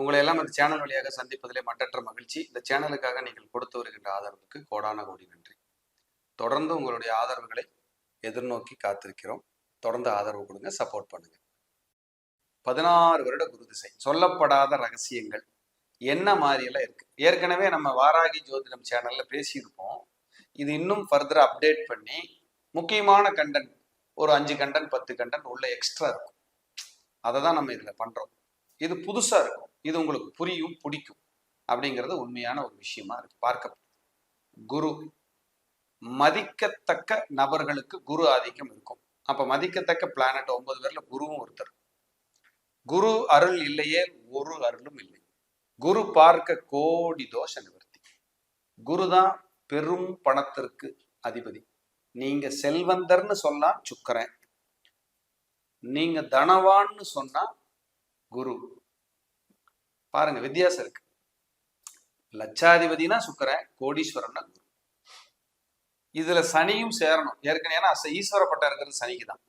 உங்களை எல்லாம் இந்த சேனல் வழியாக சந்திப்பதிலே மட்டற்ற மகிழ்ச்சி. இந்த சேனலுக்காக நீங்கள் கொடுத்து வருகின்ற ஆதரவுக்கு கோடான கோடி நன்றி. தொடர்ந்து உங்களுடைய ஆதரவுகளை எதிர்நோக்கி காத்திருக்கிறோம். தொடர்ந்து ஆதரவு கொடுங்க சப்போர்ட் பண்ணுங்க. பதினாறு வருட குரு திசை சொல்லப்படாத ரகசியங்கள். என்ன மாதிரியெல்லாம் இருக்கு? ஏற்கனவே நம்ம வாராகி ஜோதிடம் சேனல்ல பேசியிருப்போம். இது இன்னும் ஃபர்தர் அப்டேட் பண்ணி முக்கியமான கண்டென்ட் ஒரு அஞ்சு கண்டன் பத்து கண்டன் உள்ள எக்ஸ்ட்ரா இருக்கும். அதை தான் நம்ம இதில் பண்ணுறோம் இது புதுசா இருக்கும். இது உங்களுக்கு புரியும் பிடிக்கும் அப்படிங்கிறது உண்மையான ஒரு விஷயமா இருக்கு. பார்க்க குரு. மதிக்கத்தக்க நபர்களுக்கு குரு ஆதிக்கம் இருக்கும். அப்ப மதிக்கத்தக்க பிளானட் ஒன்பது பேர்ல குருவும் ஒருத்தர். குரு அருள் இல்லையே ஒரு அருளும் இல்லை. குரு பார்க்க கோடி தோஷ நிவர்த்தி. குரு தான் பெரும் பணத்திற்கு அதிபதி. நீங்க செல்வந்தர்னு சொன்னா சுக்கரன். நீங்க தனவான்னு சொன்னா குரு. பாருங்க வித்தியாசம் இருக்கு. லட்சாதிபதினா சுக்கரன் கோடீஸ்வரன்னா குரு. இதுல சனியும் சேரணும். ஏற்கனவே ஏன்னா அச- ஈஸ்வர பட்டம் இருக்கிறது சனிக்கு தான்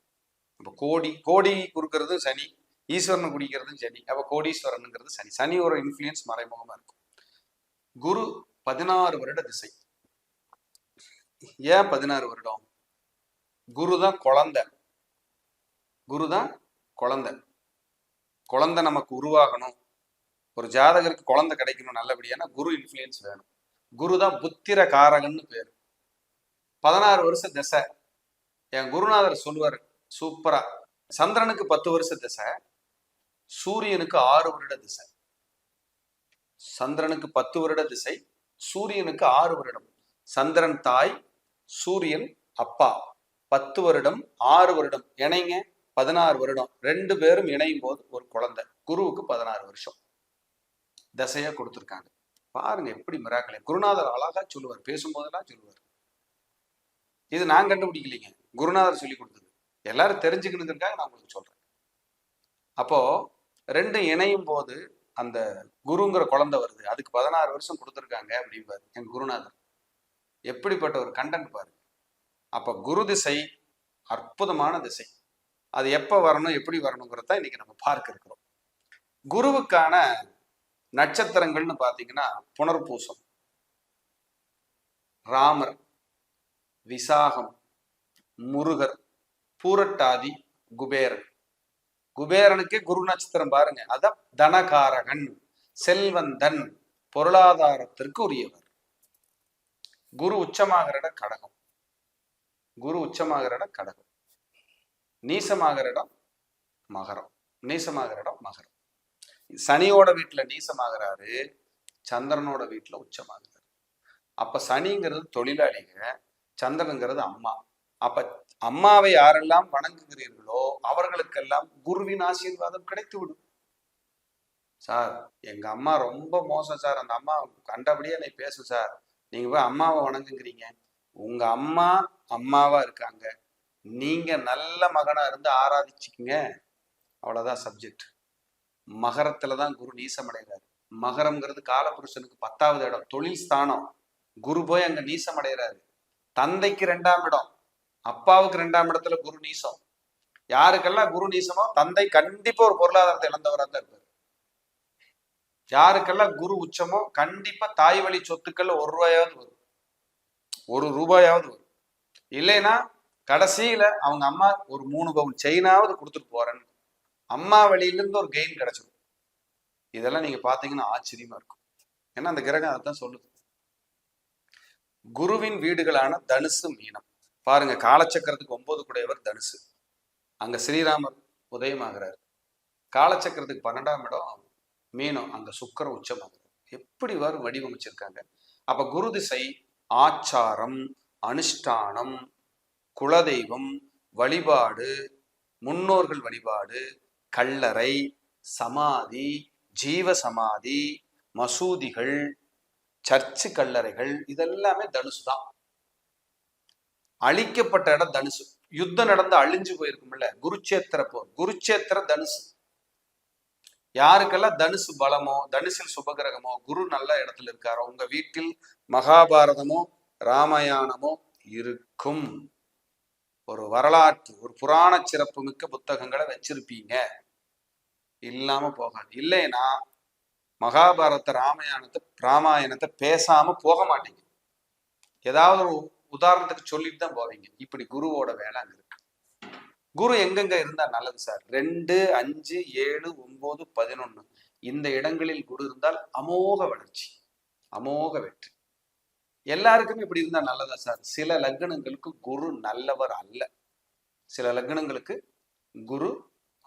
இப்போ கோடி கோடி கொடுக்கறது சனி ஈஸ்வரன் குடிக்கிறதும் சனி. அப்ப கோடீஸ்வரனுங்கிறது சனி. சனி ஒரு இன்ஃப்ளூயன்ஸ் மறைமுகமா இருக்கும். குரு பதினாறு வருட திசை. ஏன் பதினாறு வருடம்? குரு தான் குழந்தை. குரு தான் குழந்தை. குழந்தை நமக்கு உருவாகணும். ஒரு ஜாதகருக்கு குழந்தை கிடைக்கணும் நல்லபடியானா குரு இன்ஃப்ளூயன்ஸ் வேணும். குரு தான் புத்திர காரகன்னு பேர். பதினாறு வருஷ திசை. என் குருநாதர் சொல்லுவார் சூப்பரா சந்திரனுக்கு பத்து வருஷ திசை சூரியனுக்கு ஆறு வருட திசை. சந்திரனுக்கு பத்து வருட திசை சூரியனுக்கு ஆறு வருடம். சந்திரன் தாய் சூரியன் அப்பா. பத்து வருடம் ஆறு வருடம். இணைங்க. பதினாறு வருடம். ரெண்டு பேரும் இணையும் போது ஒரு குழந்தை. குருவுக்கு பதினாறு வருஷம். தசையா கொடுத்துருக்காங்க. பாருங்க எப்படி மிராக்கலை குருநாதர் அழகா சொல்லுவார். பேசும்போதெல்லாம் சொல்லுவார். இது நான் கண்டுபிடிக்கலைங்க. குருநாதர் சொல்லி கொடுத்தது. எல்லாரும் தெரிஞ்சுக்கணுங்கிறதுக்காக நான் உங்களுக்கு சொல்றேன். அப்போ ரெண்டும் இணையும் போது அந்த குருங்கிற குழந்தை வருது. அதுக்கு பதினாறு வருஷம் கொடுத்துருக்காங்க அப்படிம்பாரு என் குருநாதர். எப்படிப்பட்ட ஒரு கண்டென்ட் பாருங்க. அப்ப குரு திசை அற்புதமான திசை. அது எப்ப வரணும் எப்படி வரணுங்கிறத இன்னைக்கு நம்ம பார்க்க இருக்கிறோம். குருவுக்கான நட்சத்திரங்கள்னு பார்த்தீங்கன்னா புனர்பூசம் ராமர் விசாகம் முருகர் பூரட்டாதி குபேரன். குபேரனுக்கே குரு நட்சத்திரம் பாருங்க. அதான் தனகாரகன் செல்வந்தன் பொருளாதாரத்திற்கு உரியவர். குரு உச்சமாகிற இடம் கடகம். குரு உச்சமாகிற இடம் கடகம். நீசமாகிற இடம் மகரம். நீசமாகிற இடம் மகரம். சனியோட வீட்டுல நீசமாகிறாரு சந்திரனோட வீட்டுல உச்சமாகிறாரு. அப்ப சனிங்கிறது தொழிலாளிங்க சந்திரனுங்கிறது அம்மா. அப்ப அம்மாவை யாரெல்லாம் வணங்குகிறீர்களோ அவர்களுக்கெல்லாம் குருவின் ஆசீர்வாதம் கிடைத்து விடும் சார் எங்க அம்மா ரொம்ப மோசம் சார். அந்த அம்மா கண்டபடியே என்னை பேசும் சார். நீங்க போய் அம்மாவை வணங்குங்கிறீங்க உங்க அம்மா அம்மாவா இருக்காங்க. நீங்க நல்ல மகனா இருந்து ஆராதிச்சுக்கங்க. அவ்வளவுதான் சப்ஜெக்ட் மகரத்துல தான் குரு நீசமடைகிறார் மகரம்ங்கிறது காலபுருஷனுக்கு பத்தாவது இடம். தொழில் ஸ்தானம். குரு போய் அங்க நீசம் அடைகிறாரு தந்தைக்கு ரெண்டாம் இடம். அப்பாவுக்கு ரெண்டாம் இடத்துல குரு நீசம். யாருக்கெல்லாம் குரு நீசமோ தந்தை கண்டிப்பா ஒரு பொருளாதாரத்தை இழந்தவராக தான் இருப்பார். யாருக்கெல்லாம் குரு உச்சமோ கண்டிப்பா தாய் வழி சொத்துக்கள் ஒரு ரூபாயாவது வரும். ஒரு ரூபாயாவது வரும். இல்லைன்னா கடைசியில அவங்க அம்மா ஒரு மூணு பவுன் செயினாவது கொடுத்துட்டு போறேன்னு. அம்மா வழியிலிருந்து ஒரு கெயின் கிடைச்சிடும் இதெல்லாம் நீங்க பாத்தீங்கன்னா ஆச்சரியமா இருக்கும். ஏன்னா அந்த கிரகம் அதைத்தான் சொல்லுது. குருவின் வீடுகளான தனுசு மீனம். பாருங்க காலச்சக்கரத்துக்கு ஒன்பது குடையவர் தனுசு. அங்க ஸ்ரீராமர் உதயமாகிறார். காலச்சக்கரத்துக்கு பன்னெண்டாம் இடம் மீனம் அங்க சுக்கரம் உச்சமாகுது எப்படி வரும் வடிவமைச்சிருக்காங்க? அப்ப குரு திசை ஆச்சாரம் அனுஷ்டானம் குலதெய்வம் வழிபாடு முன்னோர்கள் வழிபாடு கல்லறை சமாதி ஜீவ சமாதி மசூதிகள் சர்ச்சு கல்லறைகள் இதெல்லாமே தனுசு தான். அழிக்கப்பட்ட இடம் தனுசு. யுத்தம் நடந்து அழிஞ்சு போயிருக்கும்ல குருச்சேத்திர போர் குருச்சேத்திர தனுசு. யாருக்கெல்லாம் தனுசு பலமோ தனுசில் சுபகிரகமோ குரு நல்ல இடத்துல இருக்காரோ உங்க வீட்டில் மகாபாரதமோ ராமாயணமோ இருக்கும். ஒரு வரலாற்று ஒரு புராண சிறப்பு மிக்க புத்தகங்களை வச்சிருப்பீங்க. இல்லாம போகாது. இல்லைன்னா மகாபாரத ராமாயணத்தை ராமாயணத்தை பேசாம போக மாட்டீங்க. ஏதாவது ஒரு உதாரணத்துக்கு சொல்லிட்டு தான் போவீங்க. இப்படி குருவோட வேலை அங்க இருக்கு. குரு எங்கெங்க இருந்தா நல்லது சார்? ரெண்டு அஞ்சு ஏழு ஒன்பது பதினொன்னு. இந்த இடங்களில் குரு இருந்தால் அமோக வளர்ச்சி. அமோக வெற்றி. எல்லாருக்குமே இப்படி இருந்தா நல்லதா சார்? சில லக்னங்களுக்கு குரு நல்லவர் அல்ல. சில லக்னங்களுக்கு குரு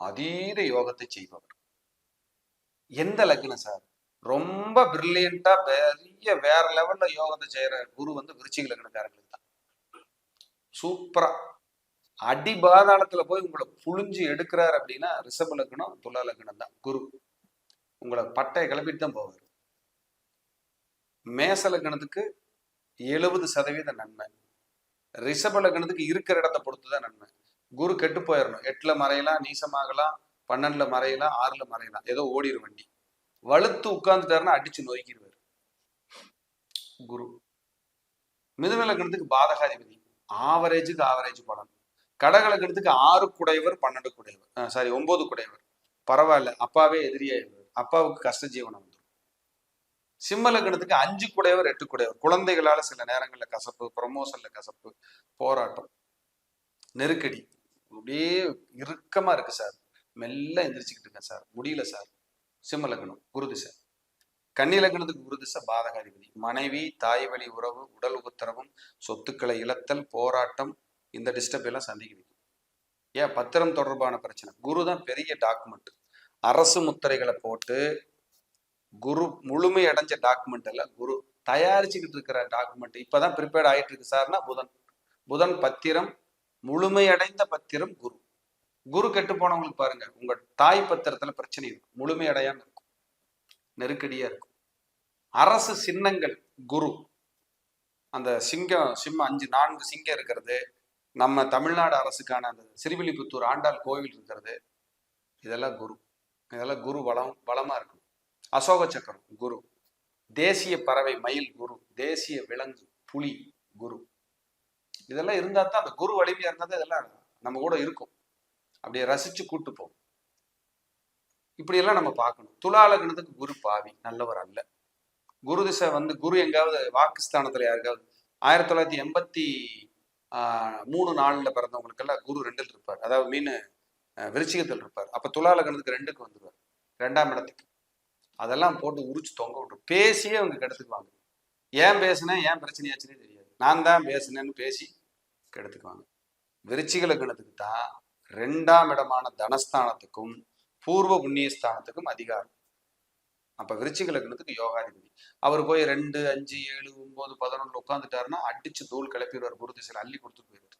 அதீத யோகத்தை செய்பவர். எந்த லக்னம் சார்? ரொம்ப பிரில்லியண்டா பெரிய வேற லெவல்ல யோகத்தை செய்யற குரு வந்து விருச்சிக லக்னக்காரங்களுக்கு தான். சூப்பரா. அடி பாதாளத்துல போய் உங்களை புழிஞ்சு எடுக்கிறார் அப்படின்னா ரிஷப லக்னம் துலா லக்னம் தான். குரு உங்களை பட்டையை கிளப்பிட்டு தான் போவார். மேச லக்னத்துக்கு எழுபது சதவீத நன்மை. ரிஷப லக்னத்துக்கு இருக்கிற இடத்த பொறுத்து தான் நன்மை. குரு கெட்டு போயிடணும் எட்டுல மறையலாம் நீசமாகலாம் பன்னெண்டுல மறையலாம் ஆறுல மறையலாம். ஏதோ ஓடிடும் வண்டி. வலுத்து உட்கார்ந்துட்டாருன்னா அடிச்சு நொறுக்கிடுவார் குரு. மிதுன லக்னத்துக்கு பாதகாதிபதி. ஆவரேஜுக்கு ஆவரேஜ் பலன். கடகலக்கணத்துக்கு ஆறு குடையவர் பன்னெண்டு குடையவர். சாரி ஒன்பது குடையவர். பரவாயில்ல. அப்பாவே எதிரியாயிருவார் அப்பாவுக்கு கஷ்ட ஜீவனம். சிம்ம லக்னத்துக்கு அஞ்சு குடையவர் எட்டு குடையவர். குழந்தைகளால சில நேரங்கள்ல கசப்பு ப்ரொமோஷன்ல கசப்பு போராட்டம் நெருக்கடி. அப்படியே இறுக்கமா இருக்கு சார். மெல்ல எந்திரிச்சுக்கிட்டு இருக்கேன் சார். முடியல சார். சிம்ம லக்னம் குருதிசை கன்னி லக்னத்துக்கு குரு திசை பாதகாதிபதி. மனைவி தாய் வழி உறவு உடல் உத்தரவும் சொத்துக்களை இழத்தல் போராட்டம் இந்த டிஸ்டர்ப் எல்லாம் சந்திக்க ஏன்? பத்திரம் தொடர்பான பிரச்சனை. குரு தான் பெரிய டாக்குமெண்ட் அரசு முத்திரைகளை போட்டு குரு முழுமை அடைஞ்ச டாக்குமெண்ட் எல்லாம் குரு தயாரிச்சுக்கிட்டு இருக்கிற டாக்குமெண்ட் இப்பதான் ப்ரிப்பேர்ட் ஆயிட்டு இருக்கு சார்னா புதன். புதன் பத்திரம் முழுமையடைந்த பத்திரம் குரு. குரு கெட்டு போனவங்களுக்கு பாருங்க உங்க தாய் பத்திரத்துல பிரச்சனை இருக்கும் முழுமை அடையாம இருக்கும். நெருக்கடியா இருக்கும். அரசு சின்னங்கள் குரு. அந்த சிங்கம் சிம்ம அஞ்சு நான்கு சிங்கம் இருக்கிறது. நம்ம தமிழ்நாடு அரசுக்கான அந்த சிறுவில்லிபுத்தூர் ஆண்டாள் கோவில் இருக்கிறது. இதெல்லாம் குரு. இதெல்லாம் குரு பலம் பலமா இருக்கும். அசோக சக்கரம் குரு. தேசிய பறவை மயில் குரு. தேசிய விலங்கு புலி குரு. இதெல்லாம் இருந்தால் தான் அந்த குரு வலிமையா இருந்தா இதெல்லாம் நம்ம கூட இருக்கும். அப்படியே ரசிச்சு கூட்டு போகும் இப்படியெல்லாம் நம்ம பார்க்கணும். துலாலகணத்துக்கு குரு பாவி நல்லவர் அல்ல. குரு திசை வந்து குரு எங்காவது வாக்குஸ்தானத்துல யாருக்காவது ஆயிரத்தி தொள்ளாயிரத்தி எண்பத்தி மூணு நாளில் பிறந்தவங்களுக்கெல்லாம் குரு ரெண்டில் இருப்பார். அதாவது மீன் விருச்சிகத்தில் இருப்பார். அப்போ துலாலகணத்துக்கு ரெண்டுக்கு வந்துடுவார் ரெண்டாம் இடத்துக்கு. அதெல்லாம் போட்டு உரிச்சு தொங்க விட்டுரும் பேசியே அவங்க கெடுத்துக்குவாங்க. ஏன் பேசினேன்? ஏன் பிரச்சனையாச்சுன்னே தெரியாது. நான் தான் பேசுனேன்னு பேசி கெடுத்துக்குவாங்க. விருச்சிக லக்னத்துக்கு தான் ரெண்டாம் இடமான தனஸ்தானத்துக்கும் பூர்வ புண்ணியஸ்தானத்துக்கும் அதிகாரம். அப்ப விருச்சிக லக்னத்துக்கு யோகாதிபதி. அவர் போய் ரெண்டு அஞ்சு ஏழு ஒன்பது பதினொன்று உட்காந்துட்டாருன்னா அடிச்சு தூள் கிளப்பிடுவார் குரு திசையில் அள்ளி கொடுத்துட்டு போயிடுவார்.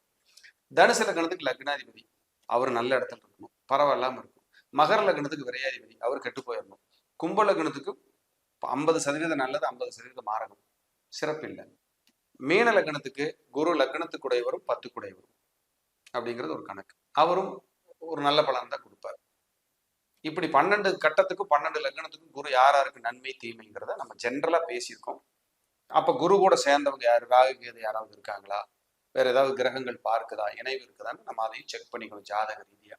தனுசு லக்னத்துக்கு லக்னாதிபதி. அவர் நல்ல இடத்துல இருக்கணும். பரவாயில்லாம இருக்கும் மகர லக்னத்துக்கு விரையாதிபதி. அவர் கெட்டு போயிடணும். கும்பலக்னத்துக்கு ஐம்பது சதவீதம் நல்லது ஐம்பது சதவீதம் மாறணும். சிறப்பில்லை மீன லக்னத்துக்கு குரு லக்னத்துக்குடையவரும் பத்துக்குடையவரும் அப்படிங்கிறது ஒரு கணக்கு. அவரும் ஒரு நல்ல பலன் தான் கொடுப்பார். இப்படி பன்னெண்டு கட்டத்துக்கும் பன்னெண்டு லக்னத்துக்கும் குரு யார் யாருக்கு நன்மை தீமைங்கிறத நம்ம ஜென்ரலா பேசியிருக்கோம். அப்போ குரு கூட சேர்ந்தவங்க யார்? ராகு கேது யாராவது இருக்காங்களா? வேற ஏதாவது கிரகங்கள் பார்க்குதா? இணைவு இருக்குதான்னு நம்ம அதையும் செக் பண்ணிக்கணும் ஜாதக ரீதியா.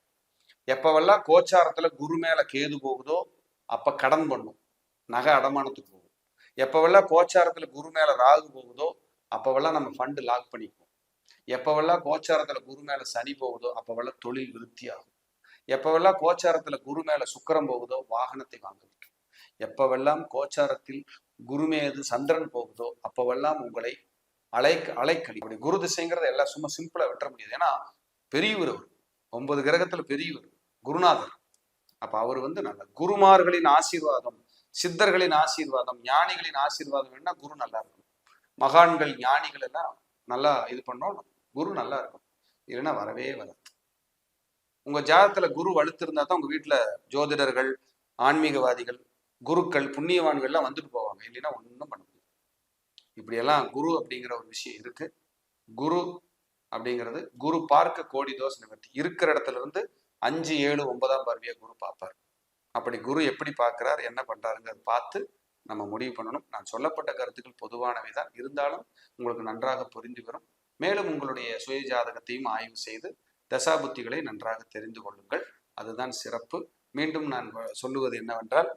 எப்பவெல்லாம் கோச்சாரத்தில் குரு மேலே கேது போகுதோ அப்ப கடன் பண்ணும். நகை அடமானத்துக்கு போகும். எப்போவெல்லாம் கோச்சாரத்துல குரு மேல ராகு போகுதோ அப்பவெல்லாம் நம்ம ஃபண்டு லாக் பண்ணிக்குவோம். எப்பவெல்லாம் கோச்சாரத்துல குரு மேல சனி போகுதோ அப்பவெல்லாம் தொழில் விருத்தியாகும். எப்போவெல்லாம் கோச்சாரத்தில் கோச்சாரத்துல குரு மேல சுக்கரம் போகுதோ வாகனத்தை வாங்க வைக்கும் எப்பவெல்லாம் கோச்சாரத்தில் குருமேது சந்திரன் போகுதோ அப்பவெல்லாம் உங்களை அலை அலைக்கழி அப்படி குரு திசைங்கிறத எல்லாம் சும்மா சிம்பிளா விட்டுற முடியாது. ஏன்னா பெரியவர் ஒன்பது கிரகத்துல பெரியவர். குருநாதர். அப்ப அவர் வந்து நல்ல குருமார்களின் ஆசீர்வாதம் சித்தர்களின் ஆசீர்வாதம் ஞானிகளின் ஆசீர்வாதம் என்ன குரு நல்லா இருக்கும் மகான்கள் ஞானிகள் எல்லாம் நல்லா இது பண்ணோம் குரு நல்லா இருக்கும் இல்லைன்னா வரவே வராது. உங்க ஜாதத்துல குரு வலுத்திருந்தா தான் உங்க வீட்டுல ஜோதிடர்கள் ஆன்மீகவாதிகள் குருக்கள் புண்ணியவான்கள்லாம் வந்துட்டு போவாங்க. இல்லைன்னா ஒன்றும் பண்ண முடியாது. இப்படியெல்லாம் குரு அப்படிங்கிற ஒரு விஷயம் இருக்கு. குரு அப்படிங்கிறது குரு பார்க்க கோடி தோசை நிவர்த்தி. இருக்கிற இடத்துல இருந்து அஞ்சு ஏழு ஒன்பதாம் பார்வையை குரு பார்ப்பார். அப்படி குரு எப்படி பார்க்கிறார் என்ன பண்ணுறாருங்க பார்த்து நம்ம முடிவு பண்ணணும். நான் சொல்லப்பட்ட கருத்துக்கள் பொதுவானவை தான். இருந்தாலும் உங்களுக்கு நன்றாக புரிந்து வரும். மேலும் உங்களுடைய சுய ஜாதகத்தையும் ஆய்வு செய்து தசாபுத்திகளை நன்றாக தெரிந்து கொள்ளுங்கள். அதுதான் சிறப்பு. மீண்டும் நான் சொல்லுவது என்னவென்றால்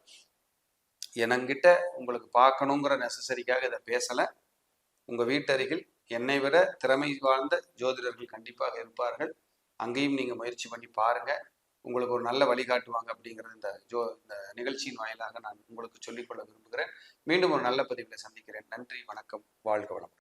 எனங்கிட்ட உங்களுக்கு பார்க்கணுங்கிற நெசசரிக்காக இதை பேசலை. உங்கள் வீட்டருகில் என்னை விட திறமை வாழ்ந்த ஜோதிடர்கள் கண்டிப்பாக இருப்பார்கள். அங்கேயும் நீங்கள் முயற்சி பண்ணி பாருங்கள் உங்களுக்கு ஒரு நல்ல வழிகாட்டுவாங்க அப்படிங்கிறது இந்த ஜோ இந்த நிகழ்ச்சியின் வாயிலாக நான் உங்களுக்கு சொல்லிக்கொள்ள விரும்புகிறேன். மீண்டும் ஒரு நல்ல பதிவில் சந்திக்கிறேன். நன்றி வணக்கம் வாழ்க வளம்